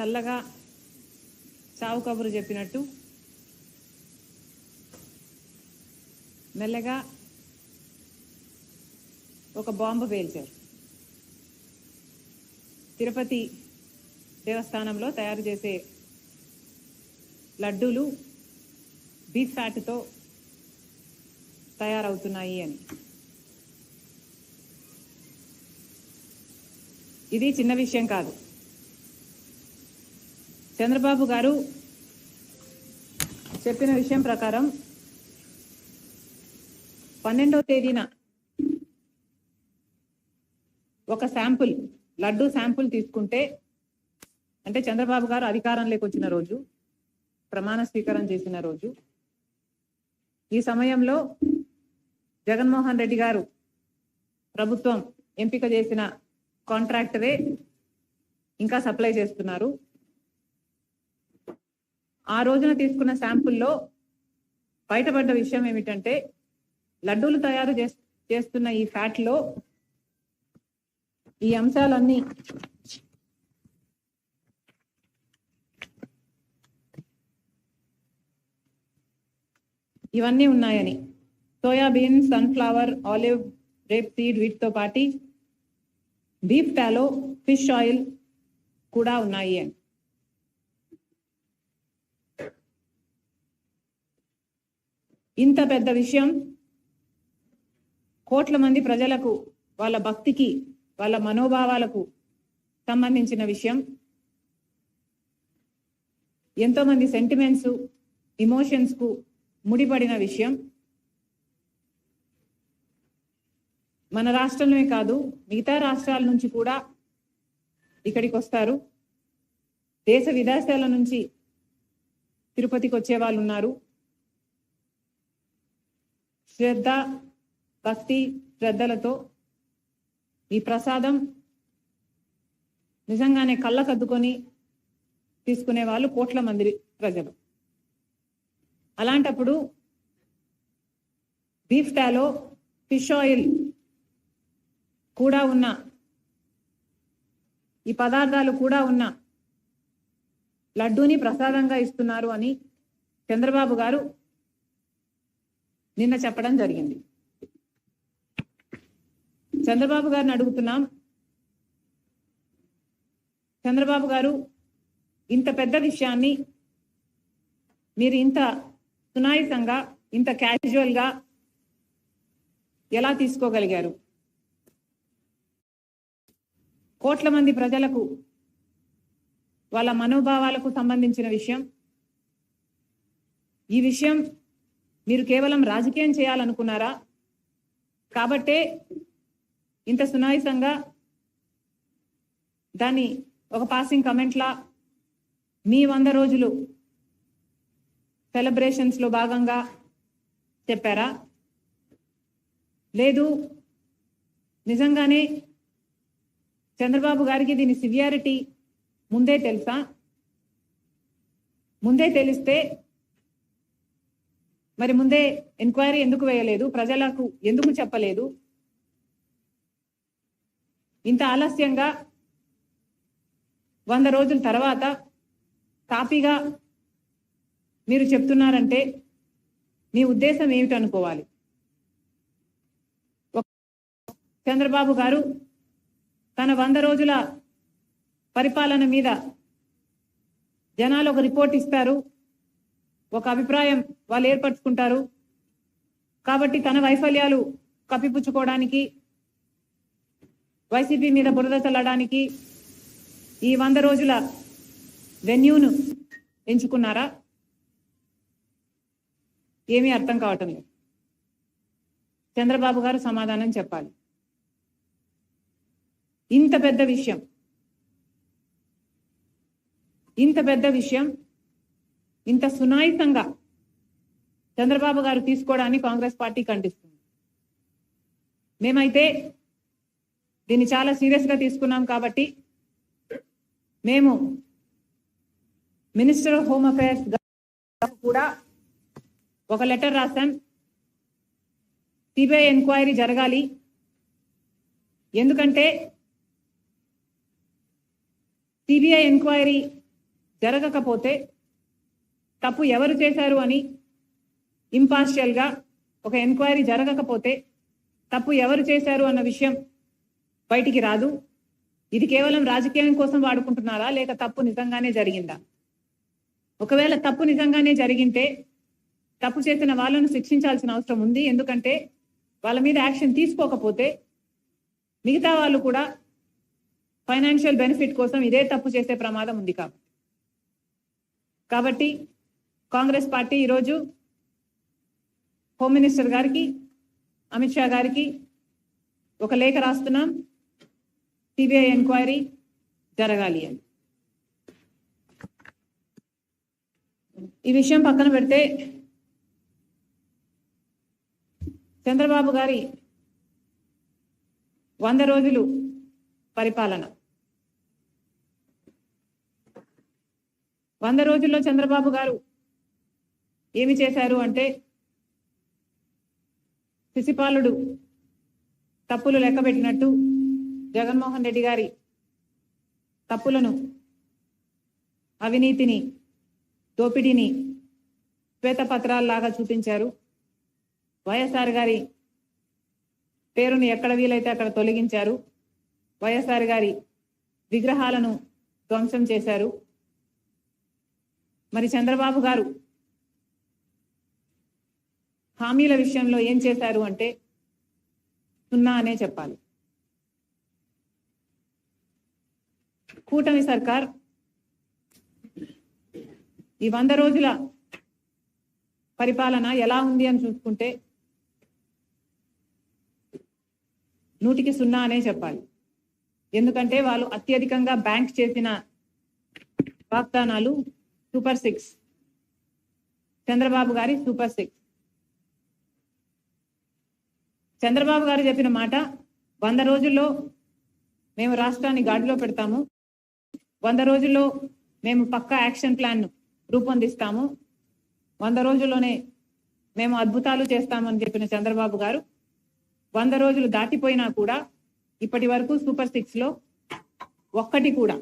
చల్లగా చావు కబురు చెప్పినట్టు మెల్లగా ఒక బాంబు పేల్చారు. తిరుపతి దేవస్థానంలో తయారు చేసే లడ్డూలు బీఫ్ ఫ్యాట్తో తయారవుతున్నాయి అని. ఇది చిన్న విషయం కాదు. చంద్రబాబు గారు చెప్పిన విషయం ప్రకారం పన్నెండవ తేదీన ఒక శాంపుల్ లడ్డు శాంపుల్ తీసుకుంటే అంటే చంద్రబాబు గారు అధికారంలోకి వచ్చిన రోజు ప్రమాణ స్వీకారం చేసిన రోజు ఈ సమయంలో జగన్మోహన్ రెడ్డి గారు ప్రభుత్వం ఎంపిక చేసిన కాంట్రాక్టరే ఇంకా సప్లై చేస్తున్నారు. ఆ రోజున తీసుకున్న శాంపుల్లో బయటపడ్డ విషయం ఏమిటంటే లడ్డూలు తయారు చేస్- చేస్తున్న ఈ ఫ్యాట్లో ఈ అంశాలన్నీ ఇవన్నీ ఉన్నాయని. Soybean sunflower olive rape seed వీటితో పాటి బీఫ్ టాలో ఫిష్ ఆయిల్ కూడా ఉన్నాయి అని. ఇంత పెద్ద విషయం కోట్ల మంది ప్రజలకు వాళ్ళ భక్తికి వాళ్ళ మనోభావాలకు సంబంధించిన విషయం. ఎంతో మంది సెంటిమెంట్స్ ఇమోషన్స్కు ముడిపడిన విషయం. మన రాష్ట్రంలోనే కాదు మిగతా రాష్ట్రాల నుంచి కూడా ఇక్కడికి వస్తారు. దేశ విదేశాల నుంచి తిరుపతికి వచ్చే వాళ్ళు ఉన్నారు. శ్రద్ధ భక్తి శ్రద్ధలతో ఈ ప్రసాదం నిజంగానే కళ్ళకద్దుకొని తీసుకునే వాళ్ళు కోట్ల మంది ప్రజలు. అలాంటప్పుడు బీఫ్టాలో ఫిష్ ఆయిల్ కూడా ఉన్న ఈ పదార్థాలు కూడా ఉన్న లడ్డూని ప్రసాదంగా ఇస్తున్నారు అని చంద్రబాబు గారు నిన్న చెప్పడం జరిగింది. చంద్రబాబు గారిని అడుగుతున్నాం. చంద్రబాబు గారు ఇంత పెద్ద విషయాన్ని మీరు ఇంత సునాయసంగా ఇంత క్యాజువల్గా ఎలా తీసుకోగలిగారు? కోట్ల మంది ప్రజలకు వాళ్ళ మనోభావాలకు సంబంధించిన విషయం. ఈ విషయం మీరు కేవలం రాజకీయం చేయాలనుకున్నారా? కాబట్టే ఇంత సునాయసంగా దాన్ని ఒక పాసింగ్ కమెంట్లా మీ వంద రోజులు సెలబ్రేషన్స్లో భాగంగా చెప్పారా? లేదు నిజంగానే చంద్రబాబు గారికి దీని సివియారిటీ ముందే తెలుసా? ముందే తెలిస్తే మరి ముందే ఎంక్వైరీ ఎందుకు వేయలేదు? ప్రజలకు ఎందుకు చెప్పలేదు? ఇంత ఆలస్యంగా వంద రోజుల తర్వాత కాపీగా మీరు చెప్తున్నారంటే మీ ఉద్దేశం ఏమిటనుకోవాలి చంద్రబాబు గారు తన వంద రోజుల పరిపాలన మీద జనాలు ఒక రిపోర్ట్ ఇస్తారు. ఒక అభిప్రాయం వాళ్ళు ఏర్పరచుకుంటారు. కాబట్టి తన వైఫల్యాలు కప్పిపుచ్చుకోవడానికి వైసీపీ మీద బురద చల్లడానికి ఈ వంద రోజుల వెన్యూను ఎంచుకున్నారా? ఏమీ అర్థం కావటం లేదు. చంద్రబాబు గారు సమాధానం చెప్పాలి. ఇంత పెద్ద విషయం ఇంత పెద్ద విషయం ఇంత సునాయితంగా చంద్రబాబు గారు తీసుకోవడాన్ని కాంగ్రెస్ పార్టీ ఖండిస్తుంది. మేమైతే దీన్ని చాలా సీరియస్గా తీసుకున్నాం కాబట్టి మేము మినిస్టర్ ఆఫ్ హోమ్ అఫైర్స్ కూడా ఒక లెటర్ రాశాం. సిబిఐ ఎంక్వైరీ జరగాలి. ఎందుకంటే సిబిఐ ఎంక్వైరీ జరగకపోతే తప్పు ఎవరు చేశారు అని ఇంపార్షియల్గా ఒక ఎంక్వైరీ జరగకపోతే తప్పు ఎవరు చేశారు అన్న విషయం బయటికి రాదు. ఇది కేవలం రాజకీయం కోసం వాడుకుంటున్నారా? లేక తప్పు నిజంగానే జరిగిందా? ఒకవేళ తప్పు నిజంగానే జరిగింటే తప్పు చేసిన వాళ్ళను శిక్షించాల్సిన అవసరం ఉంది. ఎందుకంటే వాళ్ళ మీద యాక్షన్ తీసుకోకపోతే మిగతా వాళ్ళు కూడా ఫైనాన్షియల్ బెనిఫిట్ కోసం ఇదే తప్పు చేసే ప్రమాదం ఉంది కాబట్టి కాబట్టి కాంగ్రెస్ పార్టీ ఈరోజు హోమ్ మినిస్టర్ గారికి అమిత్ షా గారికి ఒక లేఖ రాస్తున్నాం. సిబిఐ ఎంక్వైరీ జరగాలి అని. ఈ విషయం పక్కన పెడితే చంద్రబాబు గారి వంద రోజులు పరిపాలన. వంద రోజుల్లో చంద్రబాబు గారు ఏమి చేశారు అంటే శిశిపాలుడు తప్పులు లెక్కబెట్టినట్టు జగన్మోహన్ రెడ్డి గారి తప్పులను అవినీతిని దోపిడీని శ్వేతపత్రాల్లాగా చూపించారు. వైఎస్ఆర్ గారి పేరును ఎక్కడ వీలైతే అక్కడ తొలగించారు. వైఎస్ఆర్ గారి విగ్రహాలను ధ్వంసం చేశారు. మరి చంద్రబాబు గారు హామీల విషయంలో ఏం చేశారు అంటే సున్నా అనే చెప్పాలి. కూటమి సర్కార్ ఈ వంద రోజుల పరిపాలన ఎలా ఉంది అని చూసుకుంటే నూటికి సున్నా అనే చెప్పాలి. ఎందుకంటే వాళ్ళు అత్యధికంగా బ్యాంక్ చేసిన వాగ్దానాలు సూపర్ సిక్స్. చంద్రబాబు గారి సూపర్ సిక్స్. చంద్రబాబు గారు చెప్పిన మాట వంద రోజుల్లో మేము రాష్ట్రాన్ని గాడిలో పెడతాము వంద రోజుల్లో మేము పక్కా యాక్షన్ ప్లాన్ రూపొందిస్తాము వంద రోజుల్లోనే మేము అద్భుతాలు చేస్తామని చెప్పిన చంద్రబాబు గారు వంద రోజులు దాటిపోయినా కూడా ఇప్పటి వరకు సూపర్ సిక్స్లో ఒక్కటి కూడా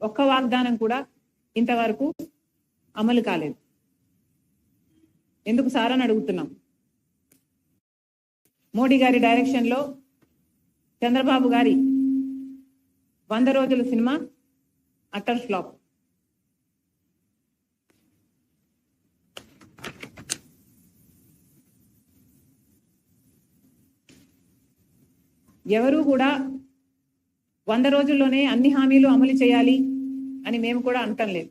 ఒక్క వాగ్దానం కూడా ఇంతవరకు అమలు కాలేదు. ఎందుకు సార్ అని అడుగుతున్నాం. మోడీ గారి డైరెక్షన్లో చంద్రబాబు గారి వంద రోజుల సినిమా అటర్ ఫ్లాప్. ఎవరు కూడా వంద రోజుల్లోనే అన్ని హామీలు అమలు చేయాలి అని మేము కూడా అంటం లేదు.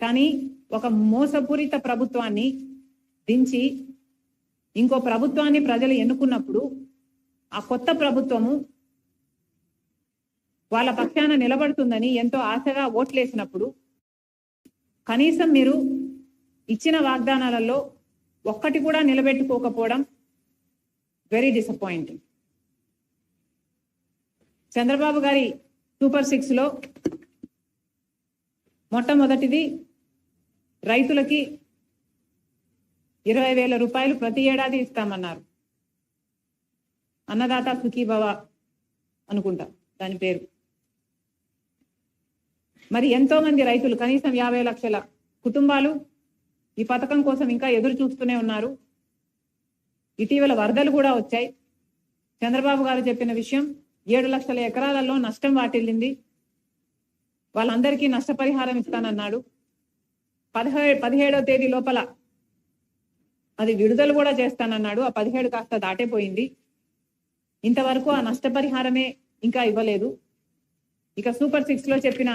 కానీ ఒక మోసపూరిత ప్రభుత్వాన్ని దించి ఇంకో ప్రభుత్వాన్ని ప్రజలు ఎన్నుకున్నప్పుడు ఆ కొత్త ప్రభుత్వము వాళ్ళ పక్షాన నిలబడుతుందని ఎంతో ఆశగా ఓట్లేసినప్పుడు కనీసం మీరు ఇచ్చిన వాగ్దానాలలో ఒక్కటి కూడా నిలబెట్టుకోకపోవడం వెరీ డిసప్పాయింటింగ్ చంద్రబాబు గారి సూపర్ సిక్స్లో మొట్టమొదటిది రైతులకి ఇరవై వేల రూపాయలు ప్రతి ఏడాది ఇస్తామన్నారు. అన్నదాత సుఖీభవ అనుకుంటా దాని పేరు. మరి ఎంతో మంది రైతులు కనీసం యాభై లక్షల కుటుంబాలు ఈ పథకం కోసం ఇంకా ఎదురు చూస్తూనే ఉన్నారు. ఇటీవల వరదలు కూడా వచ్చాయి. చంద్రబాబు గారు చెప్పిన విషయం ఏడు లక్షల ఎకరాలలో నష్టం వాటిల్లింది. వాళ్ళందరికీ నష్టపరిహారం ఇస్తానన్నాడు. పదిహే పదిహేడో తేదీ లోపల అది విడుదల కూడా చేస్తానన్నాడు. ఆ పదిహేడు కాస్త దాటేపోయింది. ఇంతవరకు ఆ నష్టపరిహారమే ఇంకా ఇవ్వలేదు. ఇక సూపర్ సిక్స్లో చెప్పిన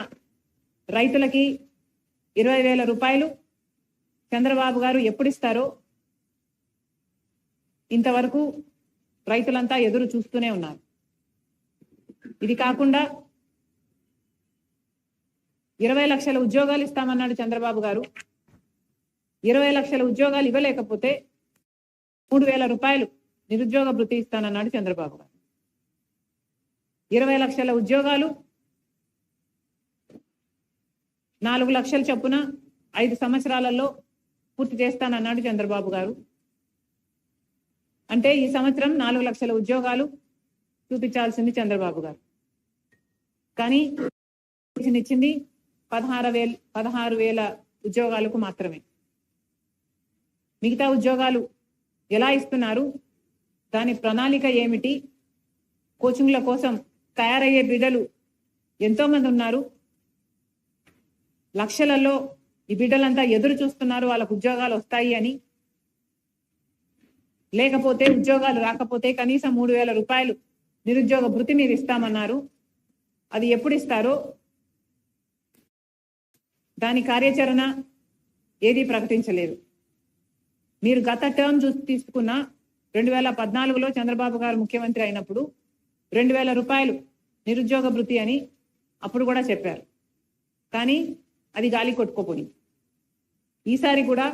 రైతులకి ఇరవై వేల రూపాయలు చంద్రబాబు గారు ఎప్పుడు ఇస్తారో ఇంతవరకు రైతులంతా ఎదురు చూస్తూనే ఉన్నారు. ఇది కాకుండా ఇరవై లక్షల ఉద్యోగాలు ఇస్తామన్నాడు చంద్రబాబు గారు. ఇరవై లక్షల ఉద్యోగాలు ఇవ్వలేకపోతే మూడు వేల రూపాయలు నిరుద్యోగ భృతి ఇస్తానన్నాడు చంద్రబాబు గారు. ఇరవై లక్షల ఉద్యోగాలు నాలుగు లక్షల చొప్పున ఐదు సంవత్సరాలలో పూర్తి చేస్తానన్నాడు చంద్రబాబు గారు. అంటే ఈ సంవత్సరం నాలుగు లక్షల ఉద్యోగాలు చూపించాల్సింది చంద్రబాబు గారు. కానీ ఇచ్చింది పదహారు వేల పదహారు వేల ఉద్యోగాలకు మాత్రమే. మిగతా ఉద్యోగాలు ఎలా ఇస్తున్నారు? దాని ప్రణాళిక ఏమిటి? కోచింగ్ల కోసం తయారయ్యే బిడ్డలు ఎంతో మంది ఉన్నారు? లక్షలలో ఈ బిడ్డలంతా ఎదురు చూస్తున్నారు వాళ్ళకు ఉద్యోగాలు వస్తాయి అని. లేకపోతే ఉద్యోగాలు రాకపోతే కనీసం మూడు వేల రూపాయలు నిరుద్యోగ భృతి మీరు ఇస్తామన్నారు. అది ఎప్పుడు ఇస్తారో? దాని కార్యాచరణ ఏది ప్రకటించలేదు. మీరు గత టర్మ్ చూసి తీసుకున్న రెండు వేల పద్నాలుగులో చంద్రబాబు గారు ముఖ్యమంత్రి అయినప్పుడు రెండు వేల రూపాయలు నిరుద్యోగ భృతి అని అప్పుడు కూడా చెప్పారు. కానీ అది గాలి కొట్టుకోపోయింది. ఈసారి కూడా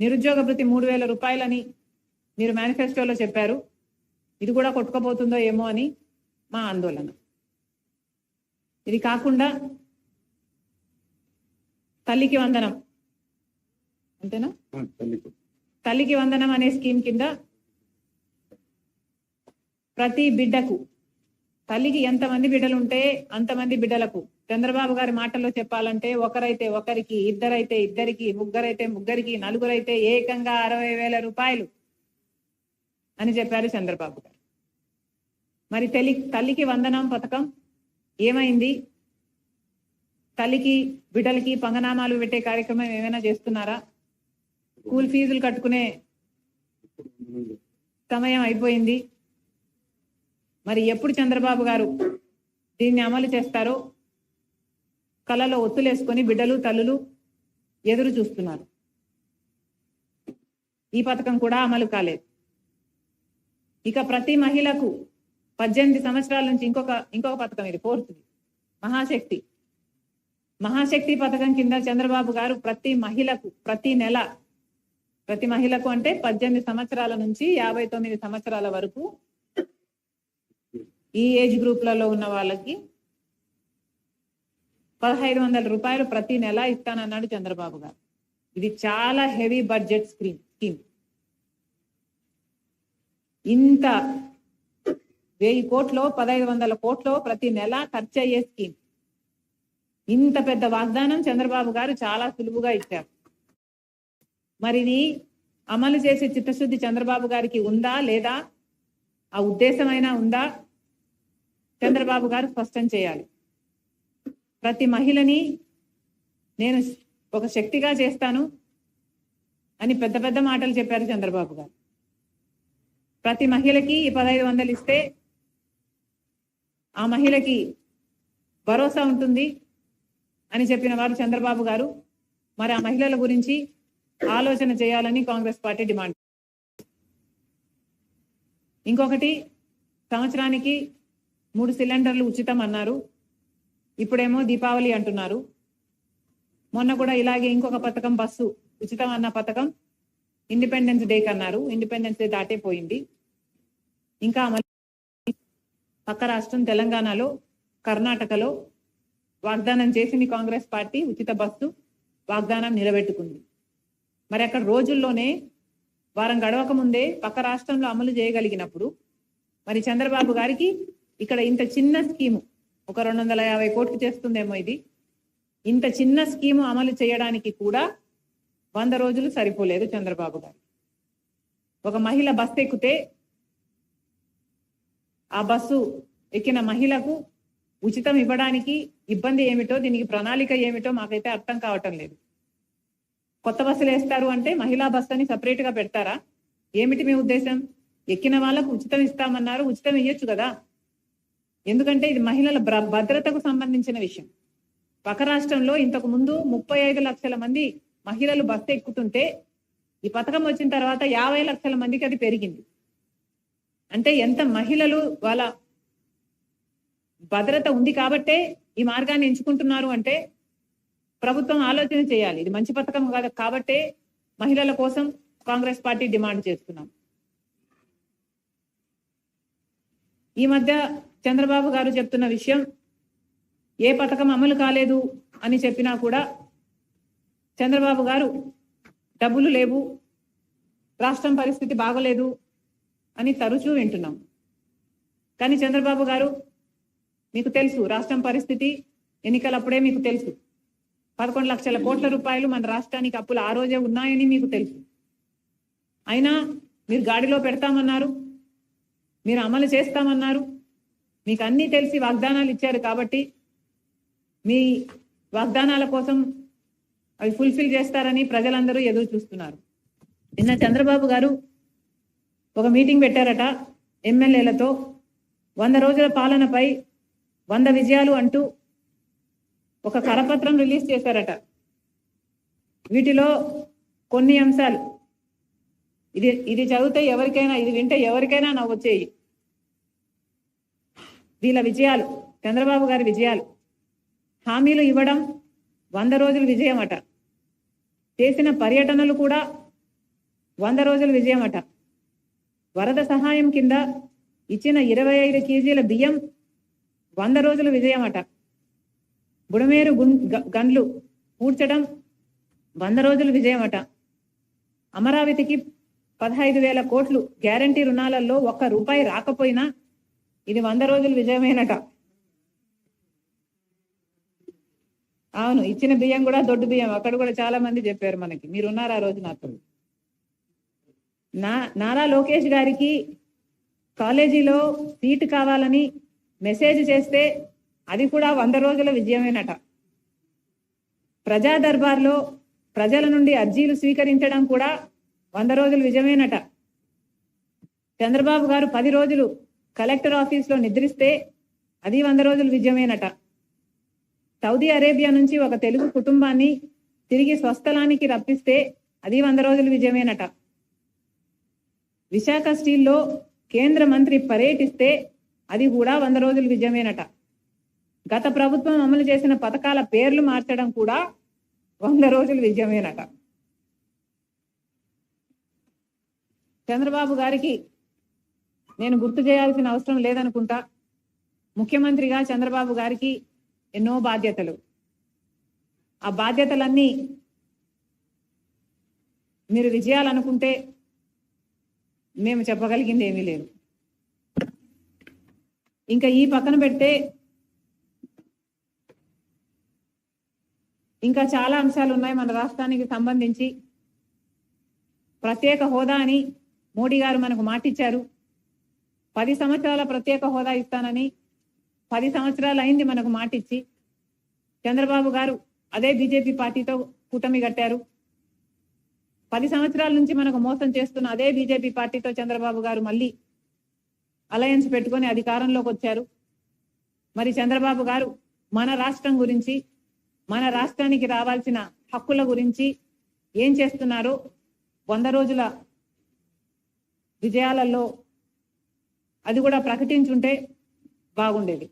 నిరుద్యోగ భృతి మూడు వేల రూపాయలని మీరు మేనిఫెస్టోలో చెప్పారు. ఇది కూడా కొట్టుకోపోతుందో ఏమో అని మా ఆందోళన. ఇది కాకుండా తల్లికి వందనం. అంతేనా? తల్లికి. వందనం అనే స్కీమ్ కింద ప్రతి బిడ్డకు తల్లికి ఎంతమంది బిడ్డలు ఉంటే అంతమంది బిడ్డలకు చంద్రబాబు గారి మాటల్లో చెప్పాలంటే ఒకరైతే ఒకరికి ఇద్దరైతే ఇద్దరికి ముగ్గురైతే ముగ్గురికి నలుగురైతే ఏకంగా అరవై వేల రూపాయలు అని చెప్పారు చంద్రబాబు గారు. మరి తల్లి తల్లికి వందనం పథకం ఏమైంది? తల్లికి బిడ్డలకి పంగనామాలు పెట్టే కార్యక్రమం ఏమైనా చేస్తున్నారా? స్కూల్ ఫీజులు కట్టుకునే సమయం అయిపోయింది. మరి ఎప్పుడు చంద్రబాబు గారు దీన్ని అమలు చేస్తారో కళ్ళలో ఒత్తులేసుకొని బిడ్డలు తల్లులు ఎదురు చూస్తున్నారు. ఈ పథకం కూడా అమలు కాలేదు. ఇక ప్రతి మహిళకు పద్దెనిమిది సంవత్సరాల నుంచి ఇంకొక ఇంకొక పథకం ఇది ఫోర్త్ది. మహాశక్తి. మహాశక్తి పథకం కింద చంద్రబాబు గారు ప్రతి మహిళకు ప్రతి నెల ప్రతి మహిళకు అంటే పద్దెనిమిది సంవత్సరాల నుంచి యాభై తొమ్మిది సంవత్సరాల వరకు ఈ ఏజ్ గ్రూప్లలో ఉన్న వాళ్ళకి పదహైదు వందల రూపాయలు ప్రతి నెల ఇస్తానన్నాడు చంద్రబాబు గారు. ఇది చాలా హెవీ బడ్జెట్ స్క్రీన్ స్కీమ్. ఇంత వెయ్యి కోట్లో పదహైదు వందల కోట్లో ప్రతి నెల ఖర్చు అయ్యే స్కీమ్. ఇంత పెద్ద వాగ్దానం చంద్రబాబు గారు చాలా సులువుగా ఇచ్చారు. మరి అమలు చేసే చిత్తశుద్ధి చంద్రబాబు గారికి ఉందా లేదా? ఆ ఉద్దేశమైనా ఉందా? చంద్రబాబు గారు స్పష్టం చేయాలి. ప్రతి మహిళని నేను ఒక శక్తిగా చేస్తాను అని పెద్ద పెద్ద మాటలు చెప్పారు చంద్రబాబు గారు. ప్రతి మహిళకి ఈ పదహైదు వందలు ఇస్తే ఆ మహిళకి భరోసా ఉంటుంది అని చెప్పిన వారు చంద్రబాబు గారు. మరి ఆ మహిళల గురించి ఆలోచన చేయాలని కాంగ్రెస్ పార్టీ డిమాండ్. ఇంకొకటి సంవత్సరానికి మూడు సిలిండర్లు ఉచితం అన్నారు. ఇప్పుడేమో దీపావళి అంటున్నారు. మొన్న కూడా ఇలాగే ఇంకొక పథకం బస్సు ఉచితం అన్న పథకం ఇండిపెండెన్స్ డే అన్నారు ఇండిపెండెన్స్ డే దాటే పోయింది. ఇంకా అమలు పక్క రాష్ట్రం తెలంగాణలో కర్ణాటకలో వాగ్దానం చేసింది కాంగ్రెస్ పార్టీ ఉచిత బస్సు వాగ్దానం నిలబెట్టుకుంది. మరి అక్కడ రోజుల్లోనే వారం గడవక ముందే పక్క రాష్ట్రంలో అమలు చేయగలిగినప్పుడు మరి చంద్రబాబు గారికి ఇక్కడ ఇంత చిన్న స్కీము ఒక రెండు వందల యాభై కోట్లు చేస్తుందేమో ఇది. ఇంత చిన్న స్కీము అమలు చేయడానికి కూడా వంద రోజులు సరిపోలేదు చంద్రబాబు గారు. ఒక మహిళ బస్సు ఎక్కితే ఆ బస్సు ఎక్కిన మహిళకు ఉచితం ఇవ్వడానికి ఇబ్బంది ఏమిటో దీనికి ప్రణాళిక ఏమిటో మాకైతే అర్థం కావటం లేదు. కొత్త బస్సులు వేస్తారు అంటే మహిళా బస్సు అని సపరేట్గా పెడతారా? ఏమిటి మీ ఉద్దేశం? ఎక్కిన వాళ్ళకు ఉచితం ఇస్తామన్నారు ఉచితం ఇయ్యొచ్చు కదా? ఎందుకంటే ఇది మహిళల భద్రతకు సంబంధించిన విషయం. పక్క రాష్ట్రంలో ఇంతకు ముందు ముప్పై ఐదు లక్షల మంది మహిళలు బస్సు ఎక్కుతుంటే ఈ పథకం వచ్చిన తర్వాత యాభై లక్షల మందికి అది పెరిగింది. అంటే ఎంత మహిళలు వాళ్ళ భద్రత ఉంది కాబట్టే ఈ మార్గాన్ని ఎంచుకుంటున్నారు అంటే ప్రభుత్వం ఆలోచన చేయాలి. ఇది మంచి పథకం కాదు కాబట్టే మహిళల కోసం కాంగ్రెస్ పార్టీ డిమాండ్ చేస్తున్నాం. ఈ మధ్య చంద్రబాబు గారు చెప్తున్న విషయం ఏ పథకం అమలు కాలేదు అని చెప్పినా కూడా చంద్రబాబు గారు డబ్బులు లేవు రాష్ట్రం పరిస్థితి బాగలేదు అని తరచూ వింటున్నాం. కానీ చంద్రబాబు గారు మీకు తెలుసు రాష్ట్రం పరిస్థితి ఎన్నికలప్పుడే మీకు తెలుసు. పదకొండు లక్షల కోట్ల రూపాయలు మన రాష్ట్రానికి అప్పులు ఆ రోజే ఉన్నాయని మీకు తెలుసు. అయినా మీరు గాడిలో పెడతామన్నారు మీరు అమలు చేస్తామన్నారు మీకు అన్నీ తెలిసి వాగ్దానాలు ఇచ్చారు కాబట్టి మీ వాగ్దానాల కోసం అవి ఫుల్ఫిల్ చేస్తారని ప్రజలందరూ ఎదురు చూస్తున్నారు. నిన్న చంద్రబాబు గారు ఒక మీటింగ్ పెట్టారట ఎమ్మెల్యేలతో వంద రోజుల పాలనపై వంద విజయాలు అంటూ ఒక కరపత్రం రిలీజ్ చేశారట. వీటిలో కొన్ని అంశాలు. ఇది ఇది చదివితే ఎవరికైనా ఇది వింటే ఎవరికైనా నవ్వొచ్చేయి వీళ్ళ విజయాలు చంద్రబాబు గారి విజయాలు. హామీలు ఇవ్వడం వంద రోజుల విజయం అట చేసిన పర్యటనలు కూడా వంద రోజుల విజయం అట వరద సహాయం కింద ఇచ్చిన ఇరవై ఐదు కేజీల బియ్యం వంద రోజుల విజయం అట బుడమేరు గున్- గ- గన్లు పూడ్చడం వంద రోజులు విజయం అట అమరావతికి పదహైదు వేల కోట్లు గ్యారంటీ రుణాలలో ఒక్క రూపాయి రాకపోయినా ఇది వంద రోజులు విజయమేనట. అవును ఇచ్చిన బియ్యం కూడా దొడ్డు బియ్యం. అక్కడ కూడా చాలా మంది చెప్పారు మనకి. మీరున్నారు ఆ రోజు నాకు నా నారా లోకేష్ గారికి కాలేజీలో సీటు కావాలని మెసేజ్ చేస్తే అది కూడా వంద రోజుల విజయమేనట. ప్రజా దర్బార్లో ప్రజల నుండి అర్జీలు స్వీకరించడం కూడా వంద రోజులు విజయమేనట. చంద్రబాబు గారు పది రోజులు కలెక్టర్ ఆఫీస్లో నిద్రిస్తే అది వంద రోజులు విజయమేనట. సౌదీ అరేబియా నుంచి ఒక తెలుగు కుటుంబాన్ని తిరిగి స్వస్థలానికి రప్పిస్తే అది వంద రోజులు విజయమేనట. విశాఖ స్టీల్లో కేంద్ర మంత్రి పర్యటిస్తే అది కూడా వంద రోజులు విజయమేనట. గత ప్రభుత్వం అమలు చేసిన పథకాల పేర్లు మార్చడం కూడా వంద రోజులు విజయమేనట. చంద్రబాబు గారికి నేను గుర్తు చేయాల్సిన అవసరం లేదనుకుంటా. ముఖ్యమంత్రిగా చంద్రబాబు గారికి ఎన్నో బాధ్యతలు. ఆ బాధ్యతలన్నీ మీరు విజయాలనుకుంటే మేము చెప్పగలిగింది ఏమీ లేదు. ఇంకా ఈ పక్కన పెడితే ఇంకా చాలా అంశాలు ఉన్నాయి మన రాష్ట్రానికి సంబంధించి. ప్రత్యేక హోదా అని మోడీ గారు మనకు మాటిచ్చారు. పది సంవత్సరాల ప్రత్యేక హోదా ఇస్తానని పది సంవత్సరాలు అయింది మనకు మాటిచ్చి. చంద్రబాబు గారు అదే బీజేపీ పార్టీతో కూటమి కట్టారు. పది సంవత్సరాల నుంచి మనకు మోసం చేస్తున్న అదే బీజేపీ పార్టీతో చంద్రబాబు గారు మళ్ళీ అలయన్స్ పెట్టుకొని అధికారంలోకి వచ్చారు. మరి చంద్రబాబు గారు మన రాష్ట్రం గురించి మన రాష్ట్రానికి రావాల్సిన హక్కుల గురించి ఏం చేస్తున్నారో వంద రోజుల విజయాలలో అది కూడా ప్రకటించుంటే బాగుండేది.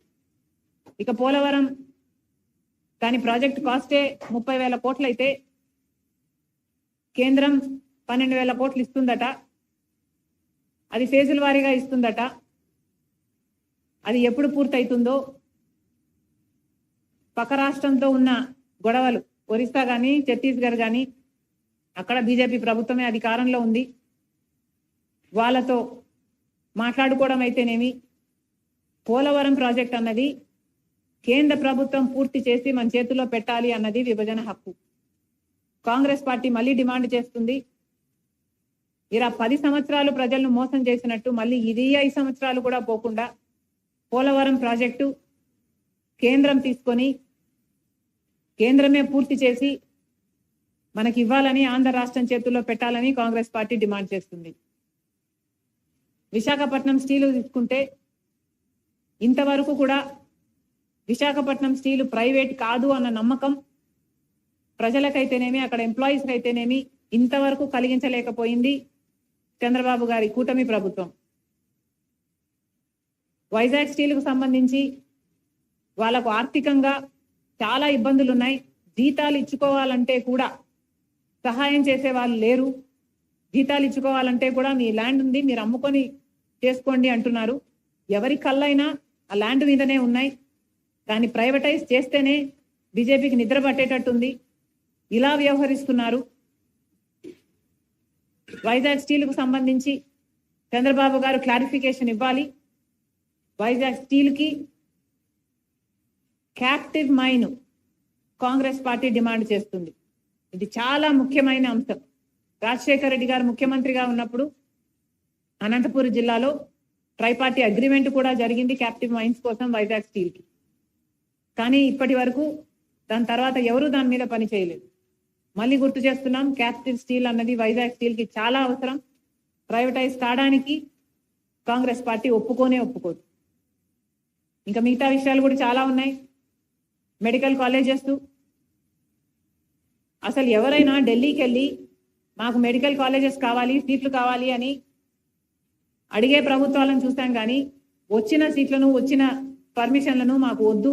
ఇక పోలవరం దాని ప్రాజెక్ట్ కాస్టే ముప్పై వేల కోట్లయితే కేంద్రం పన్నెండు వేల కోట్లు ఇస్తుందట. అది ఫేజుల వారీగా ఇస్తుందట. అది ఎప్పుడు పూర్తయితుందో పక్క రాష్ట్రంతో ఉన్న గొడవలు ఒరిస్సా కానీ ఛత్తీస్గఢ్ కానీ అక్కడ బీజేపీ ప్రభుత్వమే అధికారంలో ఉంది. వాళ్ళతో మాట్లాడుకోవడం అయితేనేమి? పోలవరం ప్రాజెక్ట్ అన్నది కేంద్ర ప్రభుత్వం పూర్తి చేసి మన చేతిలో పెట్టాలి అన్నది విభజన హక్కు. కాంగ్రెస్ పార్టీ మళ్ళీ డిమాండ్ చేస్తుంది. ఇలా పది సంవత్సరాలు ప్రజలను మోసం చేసినట్టు మళ్ళీ ఇది ఐదు సంవత్సరాలు కూడా పోకుండా పోలవరం ప్రాజెక్టు కేంద్రం తీసుకొని కేంద్రమే పూర్తి చేసి మనకి ఇవ్వాలని ఆంధ్ర రాష్ట్రం చేతుల్లో పెట్టాలని కాంగ్రెస్ పార్టీ డిమాండ్ చేస్తుంది. విశాఖపట్నం స్టీలు తీసుకుంటే ఇంతవరకు కూడా విశాఖపట్నం స్టీలు ప్రైవేట్ కాదు అన్న నమ్మకం ప్రజలకైతేనేమి అక్కడ ఎంప్లాయీస్ అయితేనేమి ఇంతవరకు కలిగించలేకపోయింది చంద్రబాబు గారి కూటమి ప్రభుత్వం. వైజాగ్ స్టీల్కు సంబంధించి వాళ్ళకు ఆర్థికంగా చాలా ఇబ్బందులు ఉన్నాయి జీతాలు ఇచ్చుకోవాలంటే కూడా సహాయం చేసే వాళ్ళు లేరు. జీతాలు ఇచ్చుకోవాలంటే కూడా మీ ల్యాండ్ ఉంది మీరు అమ్ముకొని చేసుకోండి అంటున్నారు. ఎవరి కళ్ళైనా ఆ ల్యాండ్ మీదనే ఉన్నాయి. దాన్ని ప్రైవేటైజ్ చేస్తేనే బీజేపీకి నిద్ర పట్టేటట్టుంది. ఇలా వ్యవహరిస్తున్నారు. వైజాగ్ స్టీల్కు సంబంధించి చంద్రబాబు గారు క్లారిఫికేషన్ ఇవ్వాలి. Vizag స్టీల్కి captive mine Congress party demand చేస్తుంది. ఇది చాలా ముఖ్యమైన అంశం. రాజశేఖర రెడ్డి గారు ముఖ్యమంత్రిగా ఉన్నప్పుడు అనంతపురం జిల్లాలో ట్రైపార్టీ అగ్రిమెంట్ కూడా జరిగింది క్యాప్టివ్ మైన్స్ కోసం వైజాగ్ స్టీల్కి. కానీ ఇప్పటి వరకు దాని తర్వాత ఎవరు దాని మీద పని చేయలేదు. మళ్ళీ గుర్తు చేస్తున్నాం క్యాప్టివ్ స్టీల్ అన్నది వైజాగ్ స్టీల్కి చాలా అవసరం. ప్రైవేటైజ్ కావడానికి కాంగ్రెస్ పార్టీ ఒప్పుకోనే ఒప్పుకోదు. ఇంకా మిగతా విషయాలు కూడా చాలా ఉన్నాయి. మెడికల్ కాలేజెస్ అసలు ఎవరైనా ఢిల్లీకి వెళ్ళి మాకు మెడికల్ కాలేజెస్ కావాలి సీట్లు కావాలి అని అడిగే ప్రభుత్వాలను చూస్తాం కానీ వచ్చిన సీట్లను వచ్చిన పర్మిషన్లను మాకు వద్దు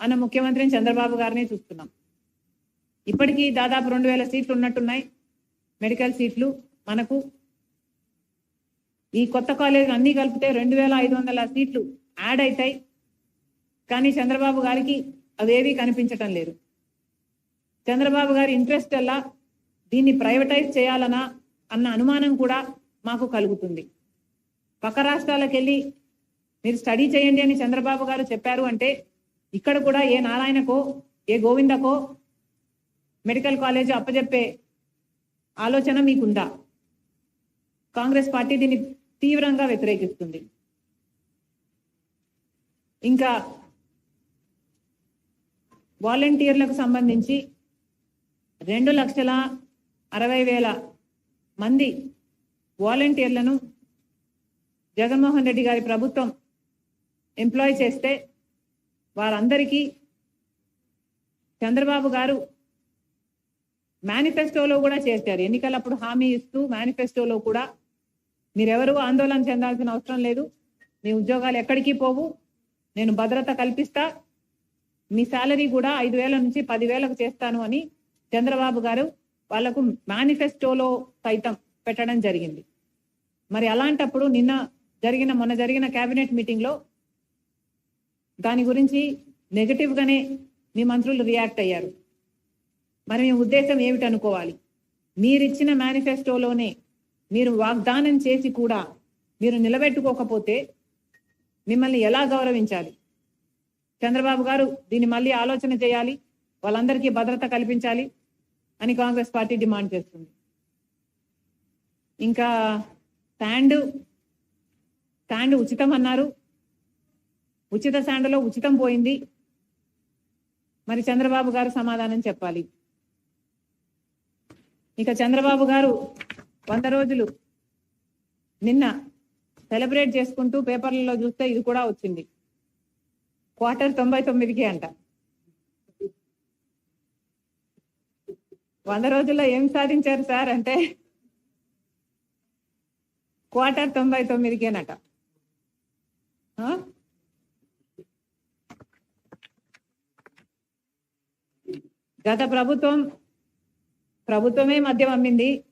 అన్న ముఖ్యమంత్రిని చంద్రబాబు గారిని చూస్తున్నాం. ఇప్పటికీ దాదాపు రెండు వేల సీట్లు ఉన్నట్టున్నాయి మెడికల్ సీట్లు మనకు. ఈ కొత్త కాలేజ్ అన్నీ కలిపితే రెండు వేల ఐదు వందల సీట్లు యాడ్ అవుతాయి కానీ చంద్రబాబు గారికి అవేవి కనిపించటం లేదు. చంద్రబాబు గారి ఇంట్రెస్ట్ అలా దీన్ని ప్రైవేటైజ్ చేయాలనా అన్న అనుమానం కూడా మాకు కలుగుతుంది. పక్క రాష్ట్రాలకు వెళ్ళి మీరు స్టడీ చేయండి అని చంద్రబాబు గారు చెప్పారు అంటే ఇక్కడ కూడా ఏ నారాయణకో ఏ గోవిందకో మెడికల్ కాలేజ్ అప్పజెప్పే ఆలోచన మీకుందా? కాంగ్రెస్ పార్టీ దీన్ని తీవ్రంగా వ్యతిరేకిస్తుంది. ఇంకా వాలంటీర్లకు సంబంధించి రెండు లక్షల అరవై వేల మంది వాలంటీర్లను జగన్మోహన్ రెడ్డి గారి ప్రభుత్వం ఎంప్లాయ్ చేస్తే వారందరికీ చంద్రబాబు గారు మేనిఫెస్టోలో కూడా చేశారు. ఎన్నికలప్పుడు హామీ ఇస్తూ మేనిఫెస్టోలో కూడా మీరెవరూ ఆందోళన చెందాల్సిన అవసరం లేదు. మీ ఉద్యోగాలు ఎక్కడికి పోవు. నేను భద్రత కల్పిస్తా. మీ శాలరీ కూడా ఐదు వేల నుంచి పదివేలకు చేస్తాను అని చంద్రబాబు గారు వాళ్ళకు మేనిఫెస్టోలో సైతం పెట్టడం జరిగింది. మరి అలాంటప్పుడు నిన్న జరిగిన మొన్న జరిగిన కేబినెట్ మీటింగ్లో దాని గురించి నెగటివ్ గానే మీ మంత్రులు రియాక్ట్ అయ్యారు. మరి మీ ఉద్దేశం ఏమిటి అనుకోవాలి? మీరిచ్చిన మేనిఫెస్టోలోనే మీరు వాగ్దానం చేసి కూడా మీరు నిలబెట్టుకోకపోతే మిమ్మల్ని ఎలా గౌరవించాలి? చంద్రబాబు గారు దీన్ని మళ్ళీ ఆలోచన చేయాలి వాళ్ళందరికీ భద్రత కల్పించాలి అని కాంగ్రెస్ పార్టీ డిమాండ్ చేస్తుంది. ఇంకా శాండ్ శాండ్ ఉచితం అన్నారు. ఉచిత శాండ్లో ఉచితం పోయింది. మరి చంద్రబాబు గారు సమాధానం చెప్పాలి. ఇక చంద్రబాబు గారు వంద రోజులు నిన్న సెలబ్రేట్ చేసుకుంటూ పేపర్లలో చూస్తే ఇది కూడా వచ్చింది. క్వార్టర్ తొంభై తొమ్మిదికి అంట. వంద రోజుల్లో ఏం సాధించారు సార్ అంటే క్వార్టర్ తొంభై తొమ్మిదికేనట. ఆ? గత ప్రభుత్వం ప్రభుత్వమే మద్యం అమ్మింది.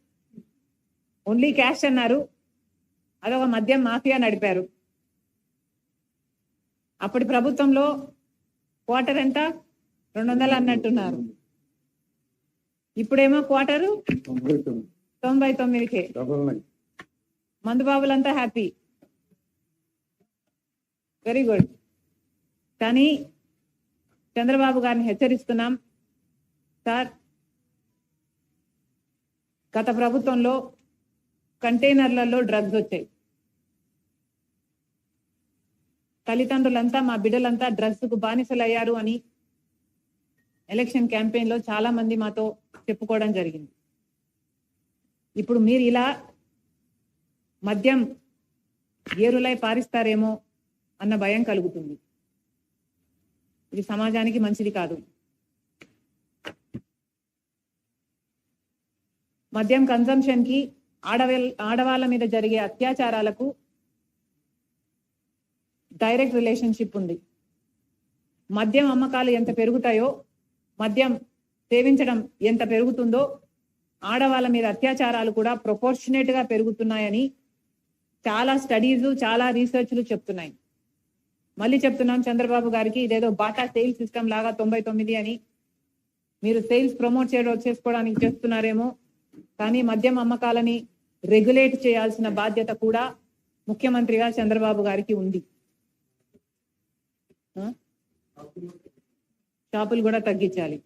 ఓన్లీ క్యాష్ అన్నారు. అదొక మద్యం మాఫియా నడిపారు. అప్పటి ప్రభుత్వంలో క్వార్టర్ ఎంత? రెండు వందలు అన్నట్టున్నారు. ఇప్పుడేమో క్వార్టరు? తొంభై తొమ్మిది తొంభై తొమ్మిదికే మందుబాబులంతా హ్యాపీ. Very good. కానీ చంద్రబాబు గారిని హెచ్చరిస్తున్నాం. సార్ గత ప్రభుత్వంలో కంటైనర్లలో డ్రగ్స్ వచ్చాయి. తల్లిదండ్రులంతా మా బిడ్డలంతా డ్రగ్స్కు బానిసలయ్యారు అని ఎలక్షన్ క్యాంపెయిన్లో చాలా మంది మాతో చెప్పుకోవడం జరిగింది. ఇప్పుడు మీరు ఇలా మద్యం ఏరులై పారిస్తారేమో అన్న భయం కలుగుతుంది. ఇది సమాజానికి మంచిది కాదు. మద్యం కన్సంప్షన్కి ఆడవే ఆడవాళ్ళ మీద జరిగే అత్యాచారాలకు డైరెక్ట్ రిలేషన్షిప్ ఉంది. మద్యం అమ్మకాలు ఎంత పెరుగుతాయో మద్యం సేవించడం ఎంత పెరుగుతుందో ఆడవాళ్ళ మీద అత్యాచారాలు కూడా ప్రొపోర్షనేట్గా పెరుగుతున్నాయని చాలా స్టడీస్ చాలా రీసెర్చ్లు చెప్తున్నాయి. మళ్ళీ చెప్తున్నాం చంద్రబాబు గారికి ఇదేదో బాటా సేల్స్ సిస్టమ్ లాగా తొంభై తొమ్మిది అని. మీరు సేల్స్ ప్రమోట్ చేయడం చేసుకోవడానికి చేస్తున్నారేమో కానీ మద్యం అమ్మకాలని రెగ్యులేట్ చేయాల్సిన బాధ్యత కూడా ముఖ్యమంత్రిగా చంద్రబాబు గారికి ఉంది. షాపులు కూడా తగ్గించాలి.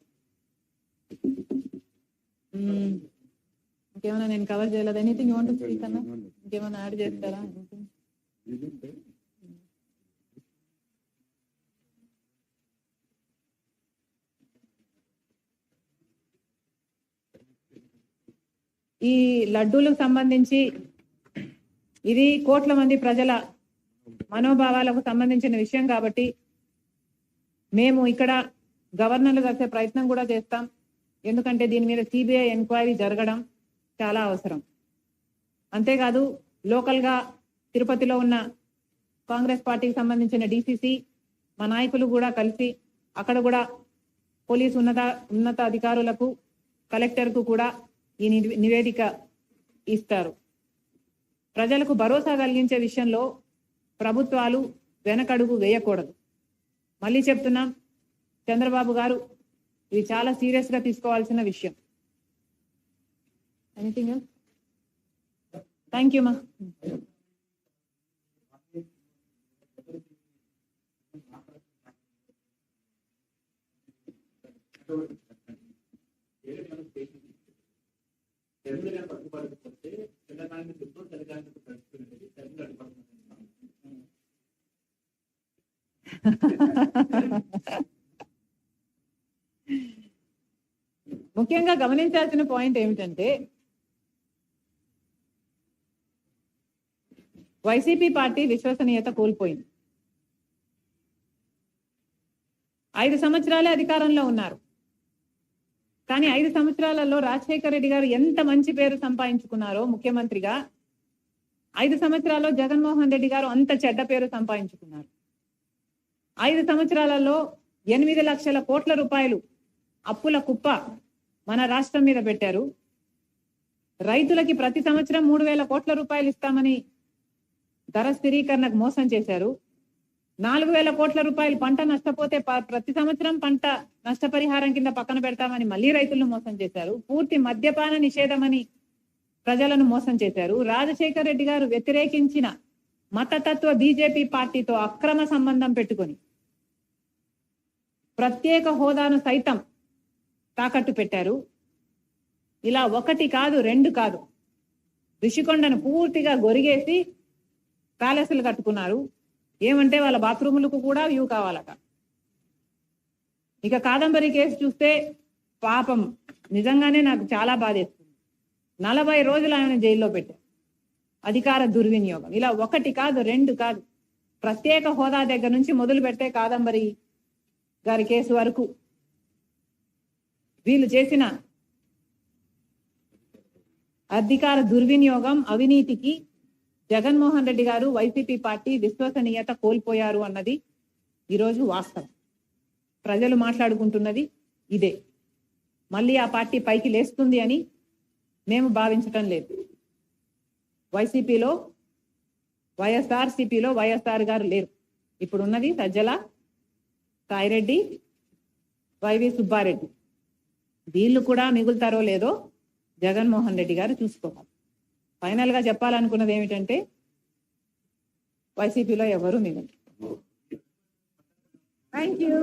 ఇంకేమైనా నేను కవర్ చేయలేదు. ఎనీథింగ్ వాంట్ స్పీక్ అన్న? ఇంకేమైనా యాడ్ చేస్తారా? ఈ లడ్డూలకు సంబంధించి ఇది కోట్ల మంది ప్రజల మనోభావాలకు సంబంధించిన విషయం కాబట్టి మేము ఇక్కడ గవర్నర్లు కలిసే ప్రయత్నం కూడా చేస్తాం. ఎందుకంటే దీని మీద సిబిఐ ఎంక్వైరీ జరగడం చాలా అవసరం. అంతేకాదు లోకల్గా తిరుపతిలో ఉన్న కాంగ్రెస్ పార్టీకి సంబంధించిన డిసిసి మా నాయకులు కూడా కలిసి అక్కడ కూడా పోలీసు ఉన్నత ఉన్నత అధికారులకు కలెక్టర్కు కూడా ఈ నివేదిక ఇస్తారు. ప్రజలకు భరోసా కలిగించే విషయంలో ప్రభుత్వాలు వెనకడుగు వేయకూడదు. మళ్ళీ చెప్తున్నాం చంద్రబాబు గారు ఇది చాలా సీరియస్గా తీసుకోవాల్సిన విషయం. ఎనీథింగ్ థ్యాంక్ యూ మా తెలంగాణ తెలంగాణ చుట్టూ తెలంగాణ పరిస్థితి తెలంగాణ ముఖ్యంగా గమనించాల్సిన పాయింట్ ఏమిటంటే వైసీపీ పార్టీ విశ్వసనీయత కోల్పోయింది. ఐదు సంవత్సరాలే అధికారంలో ఉన్నారు. కానీ ఐదు సంవత్సరాలలో రాజశేఖర రెడ్డి గారు ఎంత మంచి పేరు సంపాదించుకున్నారో ముఖ్యమంత్రిగా ఐదు సంవత్సరాల్లో జగన్మోహన్ రెడ్డి గారు అంత చెడ్డ పేరు సంపాదించుకున్నారు. ఐదు సంవత్సరాలలో ఎనిమిది లక్షల కోట్ల రూపాయలు అప్పుల కుప్ప మన రాష్ట్రం మీద పెట్టారు. రైతులకి ప్రతి సంవత్సరం మూడు వేల కోట్ల రూపాయలు ఇస్తామని ధర స్థిరీకరణకు మోసం చేశారు. నాలుగు వేల కోట్ల రూపాయలు పంట నష్టపోతే ప్రతి సంవత్సరం పంట నష్టపరిహారం కింద పక్కన పెడతామని మళ్ళీ రైతులను మోసం చేశారు. పూర్తి మద్యపాన నిషేధమని ప్రజలను మోసం చేశారు. రాజశేఖర్ రెడ్డి గారు వ్యతిరేకించిన మతతత్వ బీజేపీ పార్టీతో అక్రమ సంబంధం పెట్టుకొని ప్రత్యేక హోదాను సైతం తాకట్టు పెట్టారు. ఇలా ఒకటి కాదు రెండు కాదు. ఋషికొండను పూర్తిగా గొరిగేసి ప్యాలెస్లు కట్టుకున్నారు. ఏమంటే వాళ్ళ బాత్రూములకు కూడా వ్యూ కావాలట. ఇక కాదంబరి కేసు చూస్తే పాపం. నిజంగానే నాకు చాలా బాధేస్తుంది. నలభై రోజులు ఆయన జైల్లో పెట్టారు. అధికార దుర్వినియోగం. ఇలా ఒకటి కాదు రెండు కాదు. ప్రత్యేక హోదా దగ్గర నుంచి మొదలు పెడితే కాదంబరి గారి కేసు వరకు. వీళ్ళు చేసిన అధికార దుర్వినియోగం అవినీతికి జగన్మోహన్ రెడ్డి గారు వైసీపీ పార్టీ విశ్వసనీయత కోల్పోయారు అన్నది ఈరోజు వాస్తవం. ప్రజలు మాట్లాడుకుంటున్నది ఇదే. మళ్ళీ ఆ పార్టీ పైకి లేస్తుంది అని మేము భావించటం లేదు. వైసీపీలో వైఎస్ఆర్ సిపిలో వైఎస్ఆర్ గారు లేరు. ఇప్పుడు ఉన్నది సజ్జల సాయిరెడ్డి వైవి సుబ్బారెడ్డి. వీళ్ళు కూడా మిగులుతారో లేదో జగన్మోహన్ రెడ్డి గారు చూసుకోవాలి. ఫైనల్గా చెప్పాలనుకున్నది ఏమిటంటే వైసీపీలో ఎవరు మిగులు థ్యాంక్ యూ